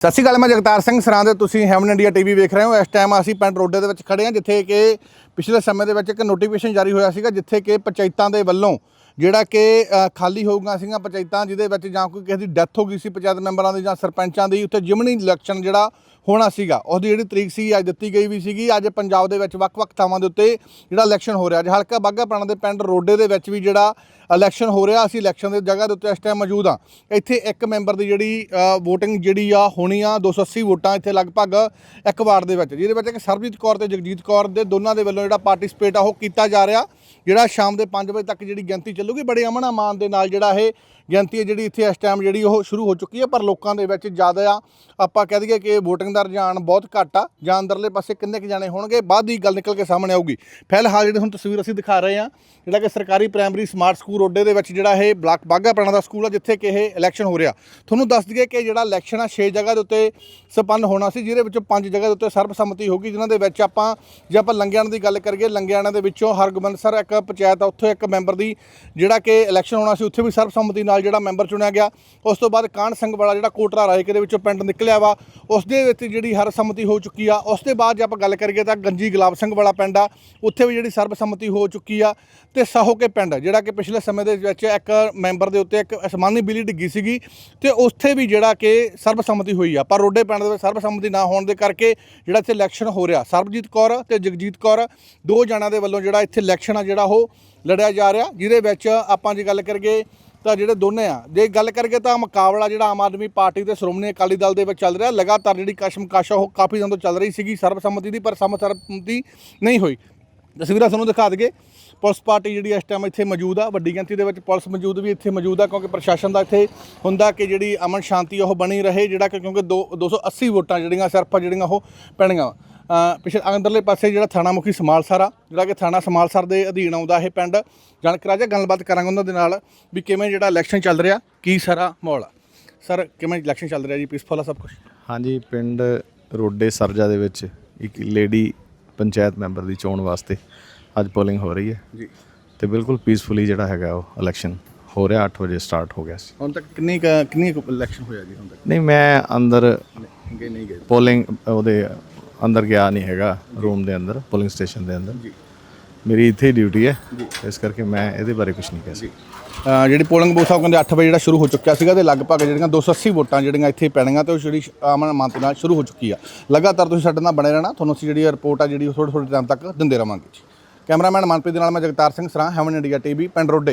ਸਤਿ ਸ਼੍ਰੀ ਅਕਾਲ, ਮੈਂ ਜਗਤਾਰ ਸਿੰਘ ਸਰਾਂ ਦੇ ਤੁਸੀਂ ਹੈਵਨ ਇੰਡੀਆ ਟੀਵੀ ਵੇਖ ਰਹੇ ਹੋ। ਇਸ ਟਾਈਮ ਅਸੀਂ ਪਿੰਡ ਰੋਡੇ ਦੇ ਵਿੱਚ ਖੜੇ ਹਾਂ, ਜਿੱਥੇ ਕਿ ਪਿਛਲੇ ਸਮੇਂ ਦੇ ਵਿੱਚ ਇੱਕ ਨੋਟੀਫਿਕੇਸ਼ਨ ਜਾਰੀ ਹੋਇਆ ਸੀਗਾ, ਜਿੱਥੇ ਕਿ ਪੰਚਾਇਤਾਂ ਦੇ ਵੱਲੋਂ ਜਿਹੜਾ ਕਿ ਅ, ਖਾਲੀ ਹੋਊਗਾ ਸੀਗਾ ਪੰਚਾਇਤਾਂ ਜਿਹਦੇ ਵਿੱਚ ਜਾਂ ਕੋਈ ਕਿਸੇ ਦੀ ਡੈਥ ਹੋ ਗਈ ਸੀ ਪੰਚਾਇਤ ਮੈਂਬਰਾਂ ਦੀ ਜਾਂ ਸਰਪੰਚਾਂ ਦੀ ਉੱਥੇ ਜਿਮਨੀ ਇਲੈਕਸ਼ਨ ਜਿਹੜਾ ਹੋਣਾ ਸੀਗਾ ਉਹਦੀ ਜਿਹੜੀ ਤਰੀਕ ਸੀ ਅੱਜ ਦਿੱਤੀ ਗਈ ਵੀ ਸੀਗੀ। ਅੱਜ ਪੰਜਾਬ ਦੇ ਵਿੱਚ ਵੱਖ-ਵੱਖ ਥਾਵਾਂ ਦੇ ਉੱਤੇ ਜਿਹੜਾ ਇਲੈਕਸ਼ਨ ਹੋ ਰਿਹਾ ਅੱਜ ਹਲਕਾ ਬਾਗਾ ਦੇ ਪਿੰਡ ਰੋਡੇ ਦੇ ਵਿੱਚ ਵੀ ਜਿਹੜਾ ਇਲੈਕਸ਼ਨ ਹੋ ਰਿਹਾ ਅਸੀਂ ਇਲੈਕਸ਼ਨ ਦੇ ਜਗ੍ਹਾ ਦੇ ਉੱਤੇ ਇਸ ਟਾਈਮ ਮੌਜੂਦ ਆ ਇੱਥੇ ਇੱਕ ਮੈਂਬਰ ਦੀ ਜਿਹੜੀ VOTING ਜਿਹੜੀ ਆ ਹੋਣੀ ਆ 280 ਵੋਟਾਂ ਇੱਥੇ ਲਗਭਗ ਇੱਕ ਵਾਰਡ ਦੇ ਵਿੱਚ ਜਿਹਦੇ ਵਿੱਚ ਇੱਕ ਸਰਬਜੀਤ ਕੌਰ ਤੇ ਜਗਜੀਤ ਕੌਰ ਦੇ ਦੋਨਾਂ ਦੇ ਵੱਲੋਂ ਜਿਹੜਾ ਪਾਰਟਿਸਿਪੇਟ ਆ ਉਹ ਕੀਤਾ ਜਾ ਰਿਹਾ। ਜਿਹੜਾ ਸ਼ਾਮ ਦੇ 5 ਵਜੇ ਤੱਕ ਜਿਹੜੀ ਗਿਣਤੀ ਚੱਲੂਗੀ, ਬੜੇ ਅਮਨ ਅਮਾਨ ਦੇ ਨਾਲ ਜਿਹੜਾ ਇਹ ਗਿਣਤੀ ਹੈ ਜਿਹੜੀ ਇੱਥੇ ਇਸ ਟਾਈਮ ਜਿਹੜੀ ਉਹ ਸ਼ੁਰੂ ਹੋ ਚੁੱਕੀ ਹੈ, ਪਰ ਲੋਕਾਂ ਦੇ ਵਿੱਚ ਜ਼ਿਆਦਾ ਆਪਾਂ ਕਹਿ ਦਈਏ ਕਿ VOTING ਦਾ ਰੁਝਾਨ ਬਹੁਤ ਘੱਟ ਆ। ਜਾਂ ਅੰਦਰਲੇ ਪਾਸੇ ਕਿੰਨੇ ਕੁ ਜਾਣੇ ਹੋਣਗੇ, ਬਾਅਦ ਦੀ ਗੱਲ ਨਿਕਲ ਕੇ ਸਾਹਮਣੇ ਆਊਗੀ। ਫਿਲਹਾਲ ਜਿਹੜੀ ਹੁਣ ਤਸਵੀਰ ਅਸੀਂ ਦਿਖਾ ਰਹੇ ਹਾਂ, ਜਿਹੜਾ ਕਿ ਸਰਕਾਰੀ ਪ੍ਰਾਇਮਰੀ ਸਮਾਰਟ ਸਕੂਲ ਰੋਡੇ ਦੇ ਵਿੱਚ ਜਿਹੜਾ ਇਹ ਬਲਾਕ ਬਾਗਾ ਪੁਰਾਣਾ ਦਾ ਸਕੂਲ ਆ, ਜਿੱਥੇ ਕਿ ਇਹ ਇਲੈਕਸ਼ਨ ਹੋ ਰਿਹਾ। ਤੁਹਾਨੂੰ ਦੱਸ ਦਈਏ ਕਿ ਜਿਹੜਾ ਇਲੈਕਸ਼ਨ ਆ 6 ਜਗ੍ਹਾ ਦੇ ਉੱਤੇ ਸੰਪੰਨ ਹੋਣਾ ਸੀ, ਜਿਹਦੇ ਵਿੱਚੋਂ 5 ਜਗ੍ਹਾ ਦੇ ਉੱਤੇ ਸਰਬਸੰਮਤੀ ਹੋ ਗਈ, ਜਿਨ੍ਹਾਂ ਦੇ ਵਿੱਚ ਆਪਾਂ, ਜੇ ਆਪਾਂ ਲੰਗਿਆਣਾ ਦੀ ਗੱਲ ਕਰੀਏ, ਲੰਗਿਆਣਾ ਦੇ ਵਿੱਚੋਂ ਹਰਗੋਬਿੰਦ ਸਰ ਇੱਕ, ਪੰਚਾਇਤ ਆ, ਉੱਥੋਂ ਇੱਕ ਮੈਂਬਰ ਦੀ ਜਿਹੜਾ ਕਿ ਇਲੈਕਸ਼ਨ ਹੋਣਾ ਸੀ, ਉੱਥੇ ਵੀ ਸਰਬਸੰਮਤੀ ਨਾਲ ਜਿਹੜਾ ਮੈਂਬਰ ਚੁਣਿਆ ਗਿਆ। ਉਸ ਤੋਂ ਬਾਅਦ ਕਾਹਨ ਸਿੰਘ ਵਾਲਾ ਜਿਹੜਾ ਕੋਟਰਾ ਰਾਏਕੇ ਦੇ ਵਿੱਚੋਂ ਪਿੰਡ ਨਿਕਲਿਆ ਵਾ ਉਸ ਦੇ ਵਿੱਚ ਜਿਹੜੀ ਹਰਸੰਮਤੀ ਹੋ ਚੁੱਕੀ ਆ। ਉਸ ਦੇ ਬਾਅਦ ਜੇ ਆਪਾਂ ਗੱਲ ਕਰੀਏ ਤਾਂ ਗੰਜੀ ਗੁਲਾਬ ਸਿੰਘ ਵਾਲਾ ਪਿੰਡ ਆ, ਉੱਥੇ ਵੀ ਜਿਹੜੀ ਸਰਬਸੰਮਤੀ ਹੋ ਚੁੱਕੀ ਆ। ਤੇ ਸਾਹੋਕੇ ਪਿੰਡ, ਜਿਹੜਾ ਕਿ ਪਿਛਲੇ ਸਮੇਂ ਦੇ ਵਿੱਚ ਇੱਕ ਮੈਂਬਰ ਦੇ ਉੱਤੇ ਇੱਕ ਅਸਮਾਨੀ ਬਿੱਲੀ ਡਿੱਗੀ ਸੀਗੀ, ਤੇ ਉੱਥੇ ਵੀ ਜਿਹੜਾ ਕਿ ਸਰਬਸੰਮਤੀ ਹੋਈ ਆ। ਪਰ ਰੋਡੇ ਪਿੰਡ ਦੇ ਵਿੱਚ ਸਰਬਸੰਮਤੀ ਨਾ ਹੋਣ ਦੇ ਕਰਕੇ ਜਿਹੜਾ ਇੱਥੇ ਇਲੈਕਸ਼ਨ ਹੋ ਰਿਹਾ, ਸਰਬਜੀਤ ਕੌਰ ਤੇ ਜਗਜੀਤ ਕੌਰ, ਦੋ ਜਣਾਂ ਦੇ ਵੱਲੋਂ ਜਿਹੜਾ ਇੱਥੇ ਇਲੈਕਸ਼ਨ ਆ ਜਿਹੜਾ ਉਹ ਲੜਿਆ ਜਾ ਰਿਹਾ ਜਿਹਦੇ ਵਿੱਚ ਆਪਾਂ ਜੇ ਗੱਲ ਕਰੀਏ ਤਾਂ ਜਿਹੜੇ ਦੋਨੇ ਆ ਜੇ ਗੱਲ ਕਰੀਏ ਤਾਂ ਮੁਕਾਬਲਾ ਜਿਹੜਾ ਆਮ ਆਦਮੀ ਪਾਰਟੀ ਤੇ ਸ਼੍ਰੋਮਣੀ ਅਕਾਲੀ ਦਲ ਦੇ ਵਿੱਚ ਚੱਲ ਰਿਹਾ ਲਗਾਤਾਰ ਜਿਹੜੀ ਕਸ਼ਮਕਸ਼ ਆ ਉਹ ਕਾਫੀ ਦਿਨ ਤੋਂ ਚੱਲ ਰਹੀ ਸੀਗੀ ਸਰਬਸੰਮਤੀ ਦੀ ਪਰ ਸਰਬਸੰਮਤੀ ਨਹੀਂ ਹੋਈ। ਤਸਵੀਰਾਂ ਤੁਹਾਨੂੰ ਦਿਖਾ ਦਈਏ ਪੁਲਿਸ ਪਾਰਟੀ ਜਿਹੜੀ ਇਸ ਟਾਈਮ ਇੱਥੇ ਮੌਜੂਦ ਆ ਵੱਡੀ ਗਿਣਤੀ ਦੇ ਵਿੱਚ ਪੁਲਿਸ ਮੌਜੂਦ ਵੀ ਇੱਥੇ ਮੌਜੂਦ ਆ ਕਿਉਂਕਿ ਪ੍ਰਸ਼ਾਸਨ ਦਾ ਇੱਥੇ ਹੁੰਦਾ ਕਿ ਜਿਹੜੀ ਅਮਨ ਸ਼ਾਂਤੀ ਉਹ ਬਣੀ ਰਹੇ ਜਿਹੜਾ ਕਿ ਕਿਉਂਕਿ ਦੋ 280 ਵੋਟਾਂ ਜਿਹੜੀਆਂ ਸਿਰਫ ਜਿਹੜੀਆਂ ਉਹ ਪੈਣੀਆਂ ਅ, ਪਿਛਲੇ ਅੰਦਰਲੇ ਪਾਸੇ ਜਿਹੜਾ ਥਾਣਾ ਮੁਖੀ ਸਮਾਲਸਰ ਆ ਜਿਹੜਾ ਕਿ ਥਾਣਾ ਸਮਾਲਸਰ ਦੇ ਅਧੀਨ ਆਉਂਦਾ ਇਹ ਪਿੰਡ। ਜਾਣਕਾਰੀ ਰਾਜਾ ਗੱਲਬਾਤ ਕਰਾਂਗੇ ਉਹਨਾਂ ਦੇ ਨਾਲ ਵੀ ਕਿਵੇਂ ਜਿਹੜਾ ਇਲੈਕਸ਼ਨ ਚੱਲ ਰਿਹਾ ਕੀ ਸਾਰਾ ਮਾਹੌਲ ਆ। ਸਰ ਕਿਵੇਂ ਇਲੈਕਸ਼ਨ ਚੱਲ ਰਿਹਾ ਜੀ? ਪੀਸਫੁਲ ਆ ਸਭ ਕੁਝ ਹਾਂਜੀ ਪਿੰਡ ਰੋਡੇ ਸਰਜਾ ਦੇ ਵਿੱਚ ਇੱਕ ਲੇਡੀ ਪੰਚਾਇਤ ਮੈਂਬਰ ਦੀ ਚੋਣ ਵਾਸਤੇ ਅੱਜ ਪੋਲਿੰਗ ਹੋ ਰਹੀ ਹੈ। ਜੀ। ਤੇ ਬਿਲਕੁਲ ਪੀਸਫੁਲੀ ਜਿਹੜਾ ਹੈਗਾ ਉਹ ਇਲੈਕਸ਼ਨ ਹੋ ਰਿਹਾ 8 ਵਜੇ ਸਟਾਰਟ ਹੋ ਗਿਆ ਸੀ। ਹੁਣ ਤੱਕ ਕਿੰਨੀ ਕਿੰਨੀ ਇਲੈਕਸ਼ਨ ਹੋਇਆ ਜੀ ਹੁਣ ਤੱਕ? ਨਹੀਂ ਮੈਂ ਅੰਦਰ ਨਹੀਂ ਗਏ ਪੋਲਿੰਗ ਉਹਦੇ ਅੰਦਰ ਗਿਆ ਨਹੀਂ ਹੈਗਾ ਰੂਮ ਦੇ ਅੰਦਰ ਪੋਲਿੰਗ ਸਟੇਸ਼ਨ ਦੇ ਅੰਦਰ। ਜੀ। ਮੇਰੀ ਇੱਥੇ ਡਿਊਟੀ ਹੈ। ਇਸ ਕਰਕੇ ਮੈਂ ਇਹਦੇ ਬਾਰੇ ਕੁਝ ਨਹੀਂ ਕਹਿ ਸਕਦਾ। ਜਿਹੜੀ ਪੋਲਿੰਗ ਬੂਥ ਆ ਉਹ ਕਹਿੰਦੇ 8 ਵਜੇ ਜਿਹੜਾ ਸ਼ੁਰੂ ਹੋ ਚੁੱਕਿਆ ਸੀਗਾ ਤੇ ਲਗਭਗ ਜਿਹੜੀਆਂ 280 ਵੋਟਾਂ ਜਿਹੜੀਆਂ ਇੱਥੇ ਪੈਣੀਆਂ ਤੇ ਉਹ ਜਿਹੜੀ ਆਮਨ ਮਾਨਤੇ ਨਾਲ ਸ਼ੁਰੂ ਹੋ ਚੁੱਕੀ ਆ। ਲਗਾਤਾਰ ਤੁਸੀਂ ਸਾਡੇ ਨਾਲ ਬਣੇ ਰਹਿਣਾ। ਤੁਹਾਨੂੰ ਅਸੀਂ ਜਿਹੜੀ ਰਿਪੋਰਟ ਆ ਜਿਹੜੀ ਥੋੜੇ ਥੋੜੇ ਟਾਈਮ ਤੱਕ ਦਿੰਦੇ ਰਵਾਂਗੇ ਜੀ। ਕੈਮਰਾਮੈਨ ਮਨਪ੍ਰੀਤ ਦੇ ਨਾਲ ਮੈਂ ਜਗਤਾਰ ਸਿੰਘ ਸਰਾਂ ਹੈਵਨ ਇੰਡੀਆ ਟੀਵੀ ਪਿੰਡ ਰੋਡੇ।